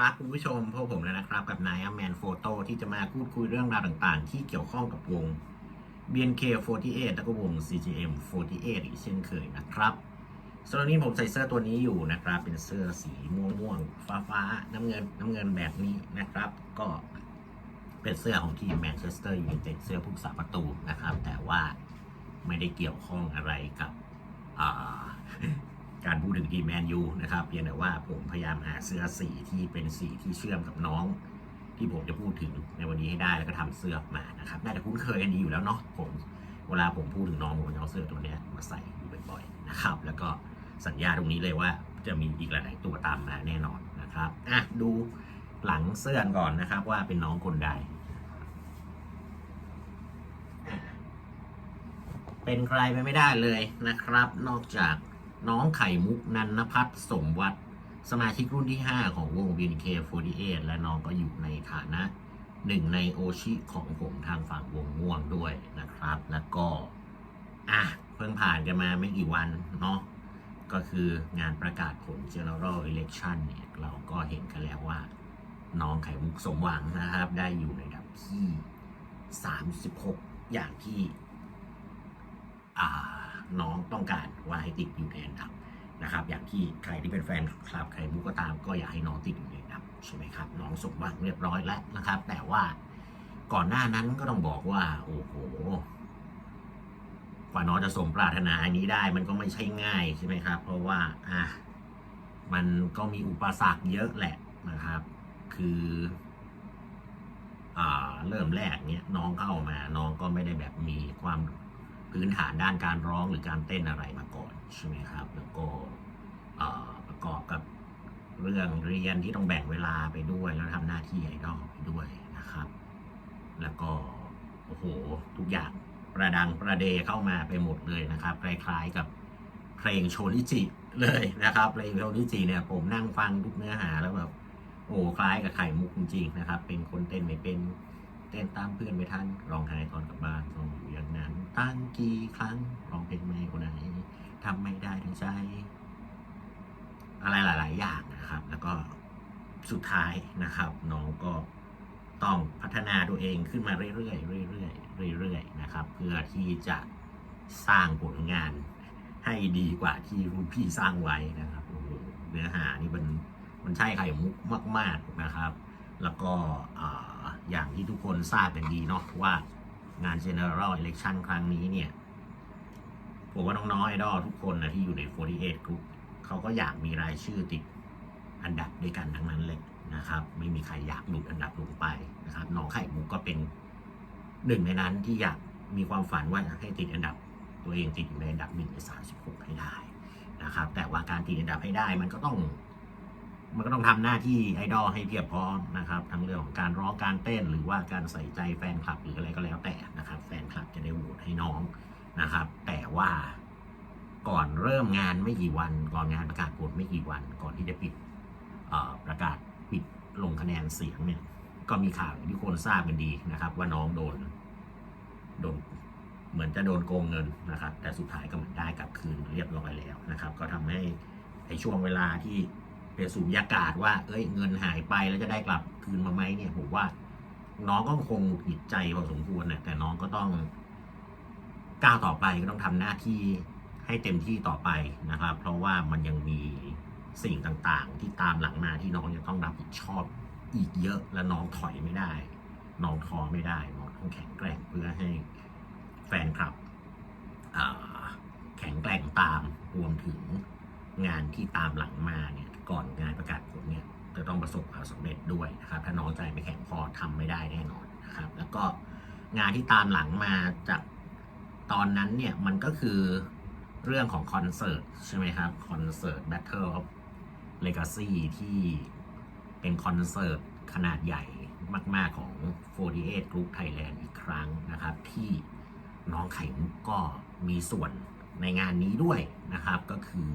ครับคุณผู้ชมพวกผมแล้วนะครับ กับนายแมนโฟโต้ที่จะมาพูดคุยเรื่องราวต่างๆ ที่เกี่ยวข้องกับวง BNK48 แล้วก็วง CGM48 อีกเช่นเคยนะครับสำหรับนี้ผมใส่เสื้อตัวนี้อยู่นะครับ เป็นเสื้อสีม่วงม่วงฟ้าฟ้าๆน้ำเงินน้ำเงินแบบนี้นะครับ ก็เป็นเสื้อของทีมแมนเชสเตอร์ยูไนเต็ดเสื้อผู้รักษาประตูนะครับ แต่ว่าไม่ได้เกี่ยวข้องอะไรกับอ่า การพูดถึงทีมแมนยูนะครับเพียงแต่ว่าผมพยายามหาเสื้อสีที่เป็นสีที่เชื่อมกับน้อง ที่ผมจะพูดถึงในวันนี้ให้ได้แล้วก็ทำเสื้อมานะครับน่าจะคุ้นเคยกันดีอยู่แล้วเนาะผมเวลาผมพูดถึงน้องผมจะเอาเสื้อตัวนี้มาใส่อยู่บ่อยๆนะครับแล้วก็สัญญาตรงนี้เลยว่าจะมีอีกหลายๆตัวตามมาแน่นอนนะครับอะดูหลังเสื้อก่อนนะครับว่าเป็นน้องคนใด เป็นใครไปไม่ได้เลยนะครับ นอกจาก น้องไข่มุกนันนพัฒน์สมวัตรสมาชิกรุ่นที่ 5 ของวง BNK48 และน้องก็อยู่ในฐานะหนึ่งในโอชิของผมทางฝั่งวงม่วงด้วยนะครับ แล้วก็ อะ เพิ่งผ่านกันมาไม่กี่วันเนาะก็คืองานประกาศผล General Election เนี่ย เราก็เห็นกันแล้วว่า น้องไข่มุกสมหวังนะครับ ได้อยู่ในดับที่ 36 อย่างที่ น้องต้องการว่าให้ติดอยู่ในอันดับนะครับ อย่างที่ใครที่เป็นแฟนคลับใครมุกก็ตามก็อยากให้น้องติดอยู่ในอันดับใช่ไหมครับ น้องสมหวังเรียบร้อยแล้วนะครับ แต่ว่าก่อนหน้านั้นก็ต้องบอกว่า โอ้โหกว่าน้องจะสมปรารถนาอันนี้ได้ มันก็ไม่ใช่ง่ายใช่ไหมครับ เพราะว่าอะมันก็มีอุปสรรคเยอะแหละนะครับ คืออ่าเริ่มแรกเนี้ยน้องเข้ามา น้องก็ไม่ได้แบบมีความ พื้นฐานด้านการร้องหรือการเต้นอะไรมาก่อนใช่ไหมครับ แล้วก็ประกอบกับเรื่องเรียนที่ต้องแบ่งเวลาไปด้วย แล้วทำหน้าที่ไอดอลไปด้วยนะครับ แล้วก็โอ้โหทุกอย่างประดังประเดเข้ามาไปหมดเลยนะครับ คล้ายๆกับเพลงโชนิจิเลยนะครับเพลงโชนิจิเนี่ยผมนั่งฟังทุกเนื้อหาแล้วแบบโอ้คล้ายกับไข่มุกจริงๆนะครับ เป็นคนเต้นไม่เป็นเต้นตามเพื่อนไม่ทันร้องไห้ตอนกลับบ้านต้อง ตั้งกี่ครั้งร้องเพลงไม่คนไหนทำไม่ได้ทั้งใจ อะไรหลาย ๆ อย่างนะครับ แล้วก็สุดท้ายนะครับ น้องก็ต้องพัฒนาตัวเองขึ้นมาเรื่อยๆเรื่อยๆเรื่อยๆนะครับ เพื่อที่จะสร้างผลงานให้ดีกว่าที่รุ่นพี่สร้างไว้นะครับโอ้โหเนื้อหานี่มันมันใช่ไข่มุกมาก ๆนะครับ แล้วก็อ่าอย่างที่ทุกคนทราบกันดีเนาะว่า งาน General Election ครั้งนี้เนี่ย ผมว่าน้องๆไอดอลทุกคนนะที่อยู่ใน 48 Group เขาก็อยากมีรายชื่อติดอันดับด้วยกันทั้งนั้นเลยนะครับ ไม่มีใครอยากหลุดอันดับลงไปนะครับน้องไข่มุกก็เป็นหนึ่งในนั้นที่อยากมีความฝันว่าอยากให้ติดอันดับ ตัวเองติดอยู่ในอันดับหนึ่งใน36ให้ได้นะครับ แต่ว่าการติดอันดับให้ได้มันก็ต้อง มันก็ต้องทำหน้าที่ไอดอลให้เพียบพร้อมนะครับทั้งเรื่องของการร้องการเต้น หรือว่าการใส่ใจแฟนคลับหรืออะไรก็แล้วแต่นะครับ แฟนคลับจะได้โหวตให้น้องนะครับ แต่ว่าก่อนเริ่มงานไม่กี่วัน ก่อนงานประกาศผลไม่กี่วัน ก่อนที่จะปิดประกาศปิดลงคะแนนเสียงเนี่ยก็มีข่าวที่คนทราบกันดีนะครับ ว่าน้องโดนโดนเหมือนจะโดนโกงเงินนะครับ แต่สุดท้ายก็เหมือนได้กลับคืนเรียบร้อยแล้วนะครับ ก็ทำให้ในช่วงเวลาที่ เป็นสูญญากาศว่า เอ้ยเงินหายไปแล้วจะได้กลับคืนมาไหมเนี่ยผมว่า น้องก็คงหงิดใจพอสมควรนะแต่น้องก็ต้องก้าวต่อไปก็ต้องทำหน้าที่ให้เต็มที่ต่อไปนะครับ เพราะว่ามันยังมีสิ่งต่างๆ ที่ตามหลังมาที่น้องจะต้องรับผิดชอบอีกเยอะและน้องถอยไม่ได้ น้องท้อไม่ได้น้องต้องแข็งแกร่งเพื่อให้แฟนคลับแข็งแกร่งตามรวมถึงงานที่ตามหลังมาเนี่ย ก่อนงานประกาศผลเนี่ยจะต้องประสบความสำเร็จด้วยนะครับ ถ้าน้องใจไม่แข็งพอทำไม่ได้แน่นอนนะครับ แล้วก็งานที่ตามหลังมาจากตอนนั้นเนี่ยมันก็คือเรื่องของคอนเสิร์ตใช่ไหมครับคอนเสิร์ต Battle of Legacy ที่เป็นคอนเสิร์ตขนาดใหญ่มากๆของ 48 Group Thailand อีกครั้งนะครับ ที่น้องไข่มุกก็มีส่วนในงานนี้ด้วยนะครับ ก็คือ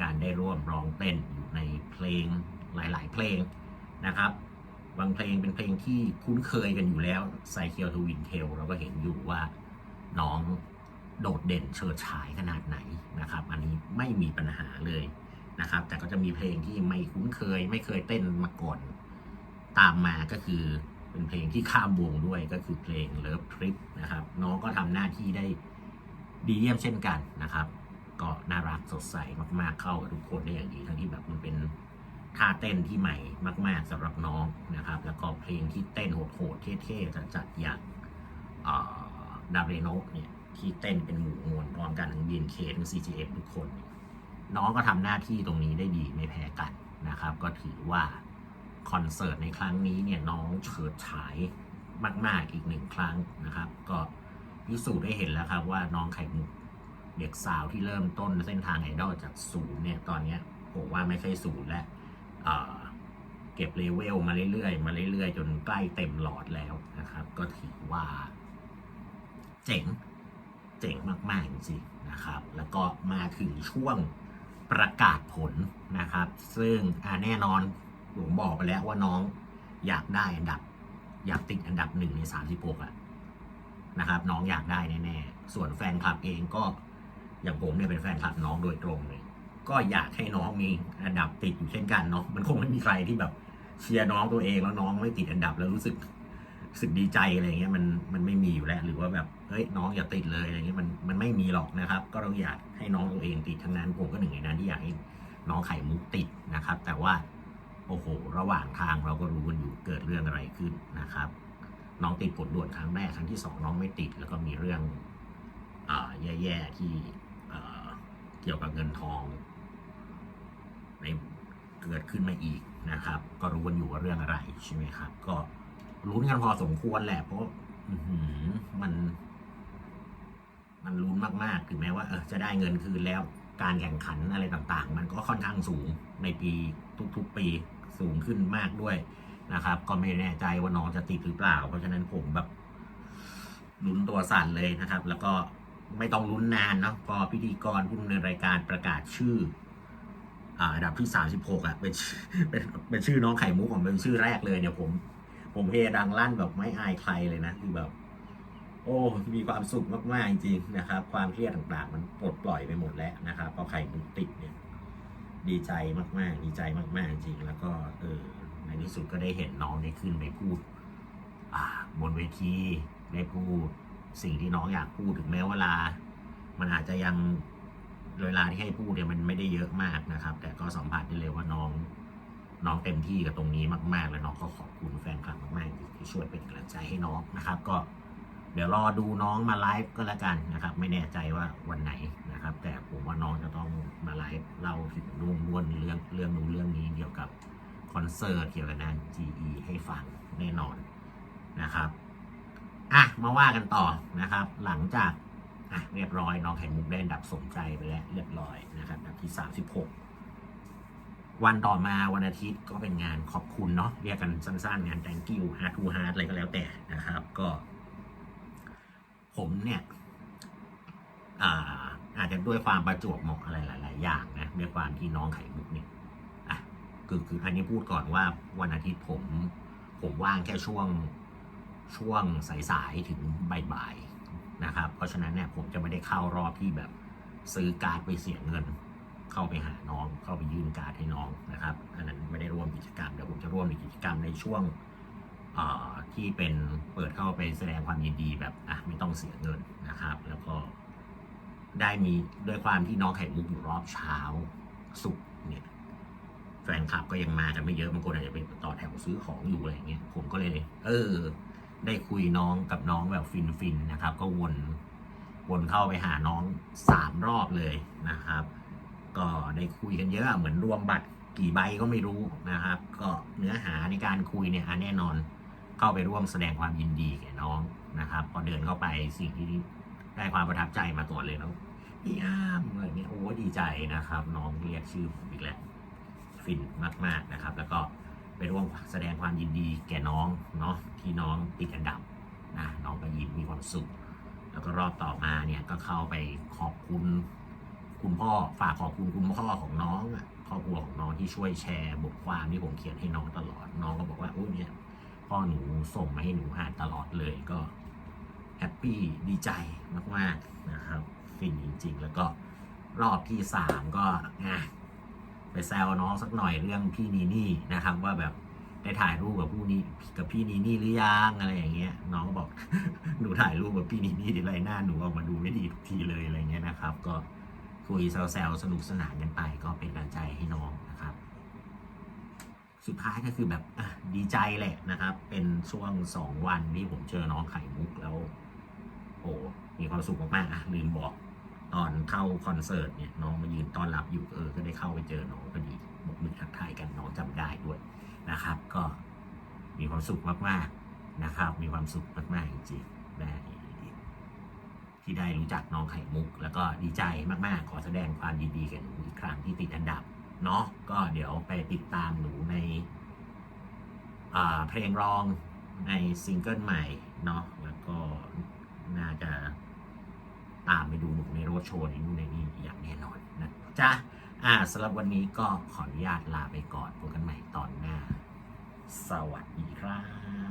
การได้ร่วมร้องเต้นอยู่ในเพลงหลาย ๆ เพลงนะครับ บางเพลงเป็นเพลงที่คุ้นเคยกันอยู่แล้วไซเคิลทวินเทลเราก็เห็นอยู่ว่าน้องโดดเด่นเฉิดฉายขนาดไหนนะครับ อันนี้ไม่มีปัญหาเลยนะครับ แต่ก็จะมีเพลงที่ไม่คุ้นเคย ไม่เคยเต้นมาก่อน ตามมาก็คือเป็นเพลงที่ข้ามวงด้วยก็คือเพลง Love Trip นะครับ น้องก็ทำหน้าที่ได้ดีเยี่ยมเช่นกันนะครับ ก็น่ารักสดใสมากๆเข้ากับทุกคนได้อย่างดีทั้งที่แบบมันเป็นท่าเต้นที่ใหม่มากๆสำหรับน้องนะครับ แล้วก็เพลงที่เต้นโหดๆเท่ๆจัดๆอย่างดาเรโนเนี่ยที่เต้นเป็นหมู่มวลพร้อมกันทั้ง BNK ทั้ง CGF ทุกคน น้องก็ทำหน้าที่ตรงนี้ได้ดีไม่แพ้กันนะครับ ก็ถือว่าคอนเสิร์ตในครั้งนี้เนี่ยน้องเฉิดฉายมาก ๆอีกหนึ่งครั้งนะครับ ก็พิสูจน์ได้เห็นแล้วครับว่าน้องไข่มุก เด็กสาวที่เริ่มต้นเส้นทางไอดอลจากศูนย์เนี่ยตอนนี้ผมว่าไม่ใช่ศูนย์แล้วเเก็บเลเวลมาเรื่อยๆ มาเรื่อยๆ จนใกล้เต็มหลอดแล้วนะครับ ก็ถือว่า เจ๋งเจ๋งมากๆจริงๆนะครับ แล้วก็มาถึงช่วงประกาศผลนะครับ ซึ่งแน่นอนผมบอกไปแล้วว่าน้องอยากได้อันดับ อยากติดอันดับหนึ่งในสามสิบหกอะนะครับ น้องอยากได้แน่ๆส่วนแฟนคลับเองก็ อย่างผมเนี่ยเป็นแฟนคลับน้องโดยตรงเลย ก็อยากให้น้องมีอันดับติดอยู่เช่นกันเนาะมันคงไม่มีใครที่แบบเชียร์น้องตัวเองแล้วน้องไม่ติดอันดับแล้วรู้สึกรู้สึกดีใจอะไรเงี้ยมันมันไม่มีอยู่แล้ว หรือว่าแบบเฮ้ยน้องอย่าติดเลยอะไรเงี้ยมันมันไม่มีหรอกนะครับ ก็ต้องอยากให้น้องตัวเองติดทั้งนั้นผมก็หนึ่งในนั้นที่อยากให้น้องไข่มุกติดนะครับ แต่ว่าโอ้โห ระหว่างทางเราก็รู้กันอยู่เกิดเรื่องอะไรขึ้นนะครับ น้องติดกดด่วนครั้งแรกครั้งที่สองน้องไม่ติด แล้วก็มีเรื่องอ่าแย่ๆที่ เกี่ยวกับเงินทองในเกิดขึ้นมาอีกนะครับ ก็รู้กันอยู่ว่าเรื่องอะไรใช่ไหมครับ ก็ลุ้นกันพอสมควรแหละเพราะมัน มันลุ้นมากๆถึงแม้ว่าเออจะได้เงินคืนแล้วการแข่งขันอะไรต่างๆ มันก็ค่อนข้างสูงในปีทุกๆปีสูงขึ้นมากด้วยนะครับ ก็ไม่แน่ใจว่าน้องจะติดหรือเปล่า เพราะฉะนั้นผมแบบลุ้นตัวสั่นเลยนะครับ แล้วก็ ไม่ต้องลุ้นนานเนาะพอพิธีกรผู้ดำเนินรายการประกาศชื่ออ่าอันดับที่สามสิบหกอะเป็นเป็นเป็นชื่อน้องไข่มุกของเป็นชื่อแรกเลยเนี่ยผม ผมเฮดังลั่นแบบไม่อายใครเลยนะคือแบบ โอ้ มีความสุขมากๆจริงๆนะครับ ความเครียดต่างๆ มันปลดปล่อยไปหมดแล้วนะครับพอไข่มุกติดเนี่ย ดีใจมากๆ ดีใจมากๆจริง แล้วก็เออในที่สุดก็ได้เห็นน้องได้ขึ้นไปพูดอ่าบนเวทีได้พูด สิ่งที่น้องอยากพูดถึงแม้เวลา มันอาจจะยังเวลาที่ให้พูดเนี่ยมันไม่ได้เยอะมากนะครับ แต่ก็สัมผัสได้เลยว่าน้อง น้องเต็มที่กับตรงนี้มาก ๆ แล้วน้องก็ขอบคุณแฟนคลับมากๆที่ช่วยเป็นกำลังใจให้น้องนะครับ ก็เดี๋ยวรอดูน้องมาไลฟ์ก็แล้วกันนะครับ ไม่แน่ใจว่าวันไหนนะครับ แต่ผมว่าน้องจะต้องมาไลฟ์เล่าถึงนู่นวนเรื่องเรื่องนู้นเรื่องนี้เกี่ยวกับคอนเสิร์ตเกี่ยวกับงาน GE ให้ฟังแน่นอนนะครับ อะมาว่ากันต่อนะครับ หลังจากอะเรียบร้อยน้องไข่มุกได้อันดับสมใจไปแล้วเรียบร้อยนะครับอันดับที่36วันต่อมาวันอาทิตย์ก็เป็นงานขอบคุณเนาะเรียกกันสั้นๆ งาน thank you heart to heart อะไรก็แล้วแต่นะครับก็ ผมเนี่ยอ่าอาจจะด้วยความประจวบเหมาะอะไรหลาย ๆ อย่างนะด้วยความที่น้องไข่มุกเนี่ยอะคือคืออันนี้พูดก่อนว่าวันอาทิตย์ผม ผมว่างแค่ช่วง ช่วงสายๆถึงบ่ายๆนะครับ เพราะฉะนั้นเนี่ยผมจะไม่ได้เข้ารอบที่แบบซื้อการ์ดไปเสียเงิน เข้าไปหาน้อง เข้าไปยื่นการ์ดให้น้องนะครับ อันนั้นไม่ได้ร่วมกิจกรรมเดี๋ยวผมจะร่วมในกิจกรรมในช่วงที่เป็นเปิดเข้าไปแสดงความยินดีแบบอะไม่ต้องเสียเงินนะครับ แล้วก็ได้มีด้วยความที่น้องไข่มุกอยู่รอบเช้าสุกร์เนี่ยแฟนคลับก็ยังมากันไม่เยอะบางคนอาจจะไปต่อแถวซื้อของอยู่อะไรอย่างเงี้ยผมก็เลย เออ ได้คุยน้องกับน้องแบบฟินๆนะครับ ก็วนวนเข้าไปหาน้องสามรอบเลยนะครับ ก็ได้คุยกันเยอะเหมือนรวมบัตรกี่ใบก็ไม่รู้นะครับ ก็เนื้อหาในการคุยเนี่ยอะแน่นอนเข้าไปร่วมแสดงความยินดีแก่น้องนะครับ พอเดินเข้าไปสิ่งที่ได้ความประทับใจมาก่อนเลยแล้วพี่อ้ามอะไรเงี้ยโอ้ดีใจนะครับ น้องเรียกชื่อผมอีกแล้วฟินมาก ๆนะครับ แล้วก็ ไปร่วมแสดงความยินดีแก่น้องเนาะที่น้องติดอันดับนะน้องก็ยิ้มมีความสุข แล้วก็รอบต่อมาเนี่ยก็เข้าไปขอบคุณคุณพ่อฝากขอบคุณคุณพ่อของน้องครอบครัวของน้องที่ช่วยแชร์บทความที่ผมเขียนให้น้องตลอด น้องก็บอกว่าโอ้เนี่ยพ่อหนูส่งมาให้หนูอ่านตลอดเลยก็แฮปปี้ดีใจมากๆนะครับฟินจริงๆ แล้วก็รอบที่สามก็อะ ไปแซวน้องสักหน่อยเรื่องพี่นีนี่นะครับ ว่าแบบได้ถ่ายรูปกับผู้นี้กับพี่นีนี่หรือยังอะไรอย่างเงี้ย น้องก็บอกหนูถ่ายรูปกับพี่นีนี่ทีไรหน้าหนูออกมาดูไม่ดีทุกทีเลยอะไรเงี้ยนะครับ ก็คุยแซวๆสนุกสนานกันไป ก็เป็นกำลังใจให้น้องนะครับ สุดท้ายก็คือแบบดีใจแหละนะครับ เป็นช่วงสองวันที่ผมเจอน้องไข่มุกแล้ว โอ้มีความสุขมากๆอะลืมบอก ตอนเข้าคอนเสิร์ตเนี่ยน้องมายืนต้อนรับอยู่เออ ก็ได้เข้าไปเจอน้องพอดีบกมือทักทายกันน้องจำได้ด้วยนะครับ ก็มีความสุขมากๆนะครับ มีความสุขมากๆจริงๆได้ที่ได้รู้จักน้องไข่มุก แล้วก็ดีใจมากๆ ขอแสดงความยินดีกับหนูอีกครั้งที่ติดอันดับเนาะก็เดี๋ยวไปติดตามหนูในเพลงร้องในซิงเกิลใหม่เนาะแล้วก็น่าจะ ตามไปดูหนูในโรดโชว์ในนู่นในนี่อย่างแน่นอนนะจ๊ะอ่าสำหรับวันนี้ก็ขออนุญาตลาไปก่อนพบกันใหม่ตอนหน้า สวัสดีครับ